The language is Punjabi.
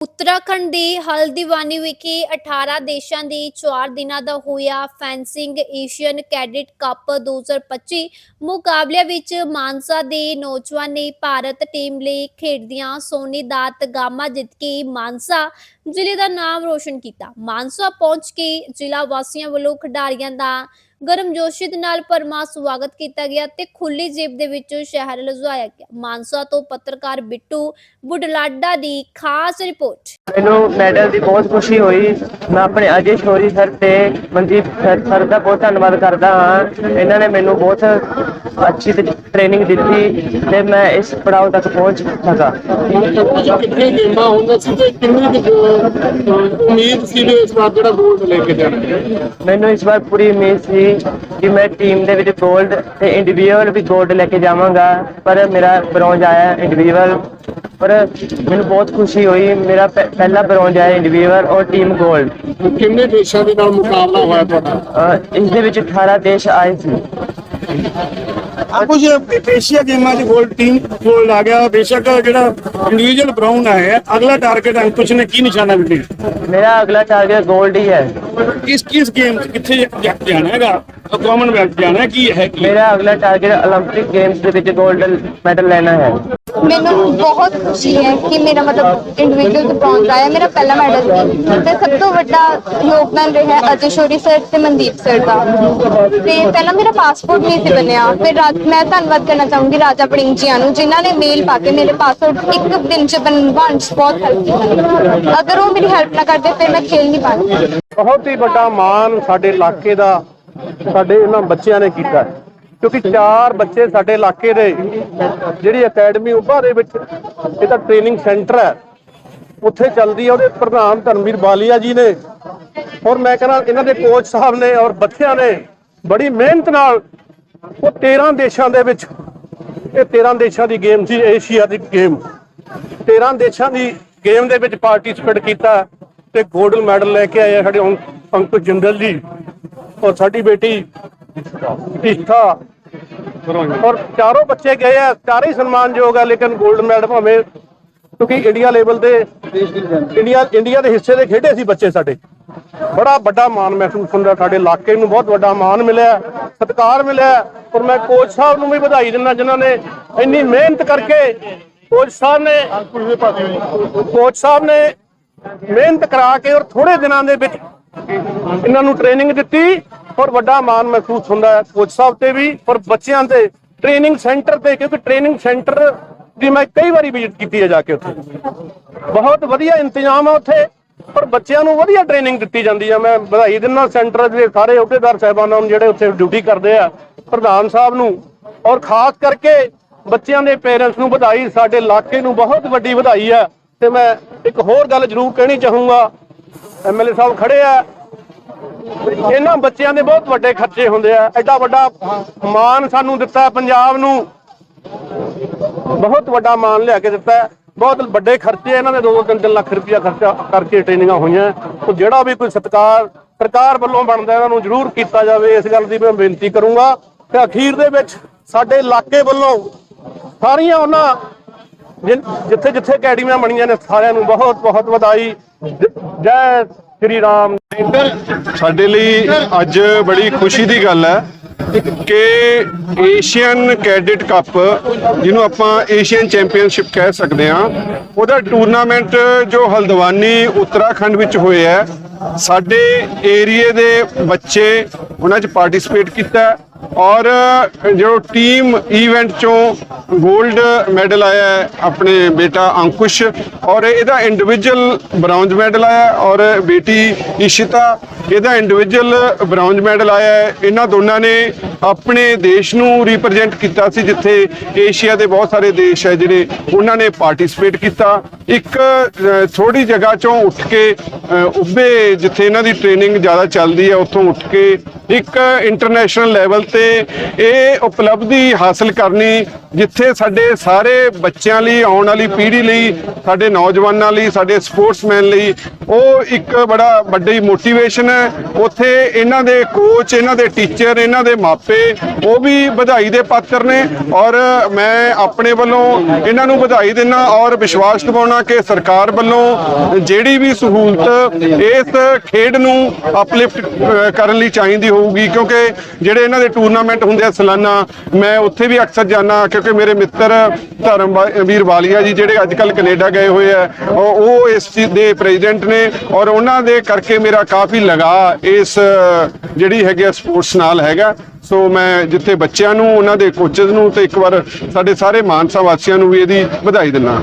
ਉੱਤਰਾਖੰਡ ਦੇ ਹਲਦੀਵਾਨੀ ਵਿਖੇ 18 ਦੇਸ਼ਾਂ ਦੇ 4 ਦਿਨਾਂ ਦਾ ਹੋਇਆ ਫੈਂਸਿੰਗ ਏਸ਼ੀਅਨ ਕੈਡਿਟ ਕੱਪ 2025 ਮੁਕਾਬਲਿਆਂ ਵਿੱਚ ਮਾਨਸਾ ਦੇ ਨੌਜਵਾਨ ਨੇ ਭਾਰਤ ਟੀਮ ਲਈ ਖੇਡਦਿਆਂ ਸੋਨੇ ਦਾ ਤਗਾਮਾ ਜਿੱਤ ਕੇ ਮਾਨਸਾ ਜ਼ਿਲ੍ਹੇ ਦਾ ਨਾਮ ਰੋਸ਼ਨ ਕੀਤਾ। ਮਾਨਸਾ ਪਹੁੰਚ ਕੇ ਜ਼ਿਲ੍ਹਾ ਵਾਸੀਆਂ ਵੱਲੋਂ ਖਿਡਾਰੀਆਂ ਦਾ ਗਰਮਜੋਸ਼ੀ ਦੇ ਨਾਲ ਪਰਮਾ ਸਵਾਗਤ ਕੀਤਾ ਗਿਆ ਤੇ ਖੁੱਲੀ ਜੇਬ ਦੇ ਵਿੱਚ ਸ਼ਹਿਰ ਲੁਝਾਇਆ ਗਿਆ। ਮਾਨਸਾ ਤੋਂ ਪੱਤਰਕਾਰ ਬਿੱਟੂ ਬੁਢਲਾਡਾ ਦੀ ਖਾਸ ਰਿਪੋਰਟ। ਮੈਨੂੰ ਮੈਡਲ ਦੀ ਬਹੁਤ ਖੁਸ਼ੀ ਹੋਈ। ਮੈਂ ਆਪਣੇ ਅਜੇ ਸ਼ੋਰੀ ਸਰ ਤੇ ਮਨਦੀਪ ਸਰ ਦਾ ਬਹੁਤ ਧੰਨਵਾਦ ਕਰਦਾ ਹਾਂ। ਇਹਨਾਂ ਨੇ ਮੈਨੂੰ ਬਹੁਤ ਅੱਛੀ ਟ੍ਰੇਨਿੰਗ ਦਿੱਤੀ ਤੇ ਮੈਂ ਇਸ ਪੜਾਅ ਤੱਕ ਪਹੁੰਚ ਸਕਾਂ। ਮੈਨੂੰ ਇਸ ਵਾਰ ਪੂਰੀ ਉਮੀਦ ਸੀ ਕਿ ਮੈਂ ਟੀਮ ਦੇ ਵਿੱਚ ਗੋਲਡ ਤੇ ਇੰਡੀਵਿਜੂਅਲ ਵੀ ਗੋਲਡ ਲੈ ਕੇ ਜਾਵਾਂਗਾ ਪਰ ਮੇਰਾ ਬ੍ਰੌਂਜ ਆਇਆ ਇੰਡੀਵਿਜੂਅਲ ਪਰ ਮੈਨੂੰ ਬਹੁਤ ਖੁਸ਼ੀ ਹੋਈ ਮੇਰਾ ਪਹਿਲਾ ਬ੍ਰੌਂਜ ਆਇਆ ਇੰਡੀਵਿਜੂਅਲ ਔਰ ਟੀਮ ਗੋਲਡ ਕਿੰਨੇ ਦੇਸ਼ਾਂ ਦੇ ਨਾਲ ਮੁਕਾਬਲਾ ਹੋਇਆ ਤੁਹਾਡਾ? ਇਸ ਦੇ ਵਿੱਚ 18 ਦੇਸ਼ ਆਏ ਸੀ। ਆ ਕੁਝ ਏਸ਼ੀਆ ਗੇਮਾਂ 'ਚ 골ਡ ਟੀਮ 골ਡ ਆ ਗਿਆ ਬੇਸ਼ੱਕ ਜਿਹੜਾ ਇੰਡੀਵਿਜੂਅਲ ਬ੍ਰਾਊਨ ਆਇਆ ਅਗਲਾ ਟਾਰਗੇਟ ਅੰਕੁਸ਼ ਨੇ ਕੀ ਨਿਸ਼ਾਨਾ ਵਿਖੇ मेरा अगला टारगेट गोल्ड ही है ਕਿਸ ਕਿਸ ਗੇਮ 'ਚ ਕਿੱਥੇ ਜਾ- ਜਾਣਾ ਹੈਗਾ ਕਾਮਨਵੈਲਥ ਜਾਣਾ ਹੈ, ਕੀ ਹੈ ਕੀ ਹੈ? ਮੇਰਾ ਅਗਲਾ ਟਾਰਗੇਟ 올림픽 ਗੇਮਸ ਦੇ ਵਿੱਚ 골ਡ ਮੈਡਲ ਲੈਣਾ ਹੈ ਮੈਨੂੰ ਬਹੁਤ ਖੁਸ਼ੀ ਹੈ ਕਿ ਮੇਰਾ ਮਤਲਬ ਇੰਡੀਵਿਜੂਅਲ ਤੇ ਬ੍ਰੌਂਜ਼ ਆਇਆ। ਮੇਰਾ ਪਹਿਲਾ ਮੈਡਲ ਸੀ। ਤੇ ਸਭ ਤੋਂ ਵੱਡਾ ਯੋਗਦਾਨ ਰਿਹਾ ਅਜੇ ਸ਼ੋਰੀ ਸਰ ਤੇ ਮਨਦੀਪ ਸਰ ਦਾ। ਤੇ ਪਹਿਲਾਂ ਮੇਰਾ ਪਾਸਪੋਰਟ ਨਹੀਂ ਸੀ ਬਣਿਆ। ਫਿਰ ਰਾਜ, ਮੈਂ ਧੰਨਵਾਦ ਕਰਨਾ ਚਾਹੂੰਗੀ ਰਾਜਾ ਪੜਿੰਗ ਜੀਆਂ ਨੂੰ, ਜਿਨ੍ਹਾਂ ਨੇ ਮੇਲ ਪਾ ਕੇ ਮੇਰੇ ਪਾਸਪੋਰਟ ਇੱਕ ਦਿਨ ਚ ਬਣਵਾਉਣ ਚ ਬਹੁਤ ਹੈਲਪ ਕੀਤੀ। ਅਗਰ ਉਹ ਮੇਰੀ ਹੈਲਪ ਨਾ ਕਰਦੇ, ਫਿਰ ਮੈਂ ਖੇਲ ਨਹੀਂ ਪਾਉਂਦੀ। ਬਹੁਤ ਹੀ ਵੱਡਾ ਮਾਣ ਸਾਡੇ ਇਲਾਕੇ ਦਾ, ਸਾਡੇ ਇਹਨਾਂ ਬੱਚਿਆਂ ਨੇ ਕੀਤਾ ਕਿਉਂਕਿ ਚਾਰ ਬੱਚੇ ਸਾਡੇ ਇਲਾਕੇ ਦੇ, ਜਿਹੜੀ ਅਕੈਡਮੀ ਉਭਾ ਦੇ ਵਿੱਚ ਇਹਦਾ ਟ੍ਰੇਨਿੰਗ ਸੈਂਟਰ ਹੈ। ਉੱਥੇ ਚੱਲਦੀ ਹੈ ਉਹਦੇ ਪ੍ਰਧਾਨ ਧਰਮਵੀਰ ਬਾਲੀਆ ਜੀ ਨੇ। ਔਰ ਮੈਂ ਕਹਿੰਦਾ, ਇਹਨਾਂ ਦੇ ਕੋਚ ਸਾਹਿਬ ਨੇ ਔਰ ਬੱਚਿਆਂ ਨੇ ਬੜੀ ਮਿਹਨਤ ਨਾਲ ਉਹ 13 ਦੇਸ਼ਾਂ ਦੇ ਵਿੱਚ, ਇਹ 13 ਦੇਸ਼ਾਂ ਦੀ ਗੇਮ ਸੀ, ਏਸ਼ੀਆ ਦੀ ਗੇਮ 13 ਦੇਸ਼ਾਂ ਦੀ ਗੇਮ ਦੇ ਵਿੱਚ ਪਾਰਟਿਸਿਪੇਟ ਕੀਤਾ ਤੇ 골ਡ ਮੈਡਲ ਲੈ ਕੇ ਆਏ ਆ ਸਾਡੇ ਅੰਕ- ਅੰਕੁਸ਼ ਜਿੰਦਲ ਜੀ। ਔਰ ਸਾਡੀ ਬੇਟੀ ਇਸ਼ਥਾ ਔਰ ਚਾਰੋਂ ਬੱਚੇ ਗਏ ਆ ਚਾਰੇ ਹੀ ਸਨਮਾਨਯੋਗ ਆ, ਲੇਕਿਨ 골ਡ ਮੈਡਲ ਭਾਵੇਂ ਕਿਉਂਕਿ ਇੰਡੀਆ ਲੈਵਲ ਤੇ ਇੰਡੀਆ ਇੰਡੀਆ ਦੇ ਹਿੱਸੇ ਦੇ ਖੇਡੇ ਸੀ ਬੱਚੇ ਸਾਡੇ। ਬੜਾ ਵੱਡਾ ਮਾਣ ਮਹਿਸੂਸ ਹੁੰਦਾ ਸਾਡੇ ਇਲਾਕੇ ਨੂੰ, ਬਹੁਤ ਵੱਡਾ ਮਾਣ ਮਿਲਿਆ, ਸਤਿਕਾਰ ਮਿਲਿਆ, ਔਰ ਮੈਂ ਕੋਚ ਸਾਹਿਬ ਨੂੰ ਵੀ ਵਧਾਈ ਦਿੰਦਾ, ਜਿਨ੍ਹਾਂ ਨੇ ਇੰਨੀ ਮਿਹਨਤ ਕਰਕੇ ਕੋਚ ਸਾਹਿਬ ਨੇ ਕੋਚ ਸਾਹਿਬ ਨੇ ਮਿਹਨਤ ਕਰਾ ਕੇ ਔਰ ਥੋੜੇ ਦਿਨਾਂ ਦੇ ਵਿੱਚ ਇਹਨਾਂ ਨੂੰ ਟ੍ਰੇਨਿੰਗ ਦਿੱਤੀ। ਔਰ ਵੱਡਾ ਮਾਣ ਮਹਿਸੂਸ ਹੁੰਦਾ ਹੈ ਕੋਚ ਸਾਹਿਬ ਤੇ ਵੀ, ਔਰ ਬੱਚਿਆਂ ਤੇ ਟ੍ਰੇਨਿੰਗ ਸੈਂਟਰ ਤੇ, ਕਿਉਂਕਿ ਟ੍ਰੇਨਿੰਗ ਸੈਂਟਰ ਦੀ ਮੈਂ ਕਈ ਵਾਰੀ ਵਿਜ਼ਿਟ ਕੀਤੀ ਹੈ ਜਾ ਕੇ ਉੱਥੇ। ਬਹੁਤ ਵਧੀਆ ਇੰਤਜ਼ਾਮ ਆ ਉੱਥੇ ਪਰ ਬੱਚਿਆਂ ਨੂੰ ਵਧੀਆ ਟ੍ਰੇਨਿੰਗ ਦਿੱਤੀ ਜਾਂਦੀ ਹੈ ਮੈਂ ਵਧਾਈ ਦਿੰਦਾ ਸੈਂਟਰ ਦੇ ਸਾਰੇ ਅਹੁਦੇਦਾਰ ਸਾਹਿਬਾਨਾਂ ਨੂੰ ਜਿਹੜੇ ਉੱਥੇ ਡਿਊਟੀ ਕਰਦੇ ਆ, ਪ੍ਰਧਾਨ ਸਾਹਿਬ ਨੂੰ। ਔਰ ਖਾਸ ਕਰਕੇ ਬੱਚਿਆਂ ਦੇ ਪੇਰੈਂਟਸ ਨੂੰ ਵਧਾਈ, ਸਾਡੇ ਇਲਾਕੇ ਨੂੰ ਬਹੁਤ ਵੱਡੀ ਵਧਾਈ ਹੈ ਤੇ ਮੈਂ ਇੱਕ ਹੋਰ ਗੱਲ ਜ਼ਰੂਰ ਕਹਿਣੀ ਚਾਹੂੰਗਾ। ਐਮਐਲਏ ਸਾਹਿਬ ਖੜੇ ਆ। ਇਹਨਾਂ ਬੱਚਿਆਂ ਦੇ ਬਹੁਤ ਵੱਡੇ ਖਰਚੇ ਹੁੰਦੇ ਆ। ਐਡਾ ਵੱਡਾ ਮਾਨ ਸਾਨੂੰ ਦਿੱਤਾ ਪੰਜਾਬ ਨੂੰ ਬਹੁਤ ਵੱਡਾ ਮਾਨ ਲਿਆ ਕੇ ਦਿੱਤਾ ਬਹੁਤ ਵੱਡੇ ਖਰਚੇ ਇਹਨਾਂ ਦੇ 2-3 ਲੱਖ ਰੁਪਇਆ ਖਰਚਾ ਕਰਕੇ ਟ੍ਰੇਨਿੰਗਾਂ ਹੋਈਆਂ ਉਹ ਜਿਹੜਾ ਵੀ ਕੋਈ ਸਤਕਾਰ ਸਰਕਾਰ ਵੱਲੋਂ ਬਣਦਾ ਇਹਨਾਂ ਨੂੰ ਜ਼ਰੂਰ ਕੀਤਾ ਜਾਵੇ। ਇਸ ਗੱਲ ਦੀ ਮੈਂ ਬੇਨਤੀ ਕਰੂੰਗਾ ਤੇ ਅਖੀਰ ਦੇ ਵਿੱਚ ਸਾਡੇ ਇਲਾਕੇ ਵੱਲੋਂ ਸਾਰੀਆਂ ਉਹਨਾਂ ਜਿੱਥੇ ਜਿੱਥੇ ਅਕੈਡਮੀਆਂ ਬਣੀਆਂ ਨੇ, ਸਾਰਿਆਂ ਨੂੰ ਬਹੁਤ ਬਹੁਤ ਵਧਾਈ ਜੈ ਸ਼੍ਰੀ ਰਾਮ ਸਾਡੇ ਲਈ ਅੱਜ ਬੜੀ ਖੁਸ਼ੀ ਦੀ ਗੱਲ ਹੈ ਕਿ ਏਸ਼ੀਅਨ ਕੈਡਿਟ ਕੱਪ ਜਿਹਨੂੰ ਆਪਾਂ ਏਸ਼ੀਅਨ ਚੈਂਪੀਅਨਸ਼ਿਪ ਕਹਿ ਸਕਦੇ ਹਾਂ, ਉਹਦਾ ਟੂਰਨਾਮੈਂਟ ਜੋ ਹਲਦਵਾਨੀ ਉੱਤਰਾਖੰਡ ਵਿੱਚ ਹੋਇਆ ਹੈ, ਸਾਡੇ ਏਰੀਏ ਦੇ ਬੱਚੇ ਉਹਨਾਂ 'ਚ ਪਾਰਟਿਸਿਪੇਟ ਕੀਤਾ ਔਰ ਜੋ ਟੀਮ ਇਵੈਂਟ ਚੋਂ 골ਡ ਮੈਡਲ ਆਇਆ ਹੈ, ਆਪਣੇ ਬੇਟਾ ਅੰਕੁਸ਼, ਔਰ ਇਹਦਾ ਇੰਡੀਵਿਜੂਅਲ ਬ੍ਰੌਂਜ਼ ਮੈਡਲ ਆਇਆ ਔਰ ਬੇਟੀ ਇਸ਼ਿਤਾ ਇਹਦਾ ਇੰਡੀਵਿਜੂਅਲ ਬ੍ਰੌਂਜ਼ ਮੈਡਲ ਆਇਆ ਹੈ। ਇਹਨਾਂ ਦੋਨਾਂ ਨੇ ਆਪਣੇ ਦੇਸ਼ ਨੂੰ ਰਿਪਰੈਜ਼ੈਂਟ ਕੀਤਾ ਸੀ ਜਿੱਥੇ ਏਸ਼ੀਆ ਦੇ ਬਹੁਤ ਸਾਰੇ ਦੇਸ਼ ਹੈ ਜਿਹੜੇ ਉਹਨਾਂ ਨੇ ਪਾਰਟਿਸਿਪੇਟ ਕੀਤਾ। ਇੱਕ ਅ, ਥੋੜੀ ਜਗ੍ਹਾ ਚੋਂ ਉੱਠ ਕੇ ਉੱਭੇ ਜਿੱਥੇ ਇਹਨਾਂ ਦੀ ਟ੍ਰੇਨਿੰਗ ਜ਼ਿਆਦਾ ਚੱਲਦੀ ਹੈ ਉੱਥੋਂ ਉੱਠ ਕੇ ਇੱਕ ਇੰਟਰਨੈਸ਼ਨਲ ਲੈਵਲ ਤੇ ਤੇ ਇਹ ਉਪਲਬਧੀ ਹਾਸਲ ਕਰਨੀ ਜਿੱਥੇ ਸਾਡੇ ਸਾਰੇ ਬੱਚਿਆਂ ਲਈ ਆਉਣ ਵਾਲੀ ਪੀੜ੍ਹੀ ਲਈ ਸਾਡੇ ਨੌਜਵਾਨਾਂ ਲਈ ਸਾਡੇ ਸਪੋਰਟਸਮੈਨ ਲਈ ਉਹ ਇੱਕ ਬੜਾ ਵੱਡੀ ਮੋਟੀਵੇਸ਼ਨ ਹੈ। ਉੱਥੇ ਇਹਨਾਂ ਦੇ ਕੋਚ ਇਹਨਾਂ ਦੇ ਟੀਚਰ ਇਹਨਾਂ ਦੇ ਮਾਪੇ, ਉਹ ਵੀ ਵਧਾਈ ਦੇ ਪਾਤਰ ਨੇ ਔਰ ਮੈਂ ਆਪਣੇ ਵੱਲੋਂ ਇਹਨਾਂ ਨੂੰ ਵਧਾਈ ਦਿੰਦਾ ਔਰ ਵਿਸ਼ਵਾਸ ਦਿਵਾਉਣਾ ਕਿ ਸਰਕਾਰ ਵੱਲੋਂ ਜਿਹੜੀ ਵੀ ਸਹੂਲਤ ਇਸ ਖੇਡ ਨੂੰ ਅਪਲਿਫਟ ਕਰਨ ਲਈ ਚਾਹੀਦੀ ਹੋਊਗੀ, ਕਿਉਂਕਿ ਜਿਹੜੇ ਇਹਨਾਂ ਦੇ ਟੂਰਨਾਮੈਂਟ ਹੁੰਦੇ ਆ ਸਾਲਾਨਾ, ਮੈਂ ਉੱਥੇ ਵੀ ਅਕਸਰ ਜਾਣਾ ਕਿਉਂਕਿ ਮੇਰੇ ਮਿੱਤਰ ਧਰਮ ਵੀਰ ਵਾਲੀਆ ਜੀ ਜਿਹੜੇ ਅੱਜ ਕੱਲ ਕੈਨੇਡਾ ਗਏ ਹੋਏ ਆ, ਉਹ ਉਹ ਇਸ ਚੀਜ਼ ਦੇ ਪ੍ਰੈਜ਼ੀਡੈਂਟ ਨੇ ਔਰ ਉਹਨਾਂ ਦੇ ਕਰਕੇ ਮੇਰਾ ਕਾਫੀ ਲਗਾ ਇਸ ਜਿਹੜੀ ਹੈਗੀ ਆ ਸਪੋਰਟਸ ਨਾਲ ਹੈਗਾ। ਸੋ ਮੈਂ ਜਿੱਥੇ ਬੱਚਿਆਂ ਨੂੰ, ਉਹਨਾਂ ਦੇ ਕੋਚਸ ਨੂੰ ਤੇ ਇੱਕ ਵਾਰ ਸਾਡੇ ਸਾਰੇ ਮਾਨਸਾ ਵਾਸੀਆਂ ਨੂੰ ਵੀ ਇਹਦੀ ਵਧਾਈ ਦਿੰਦਾ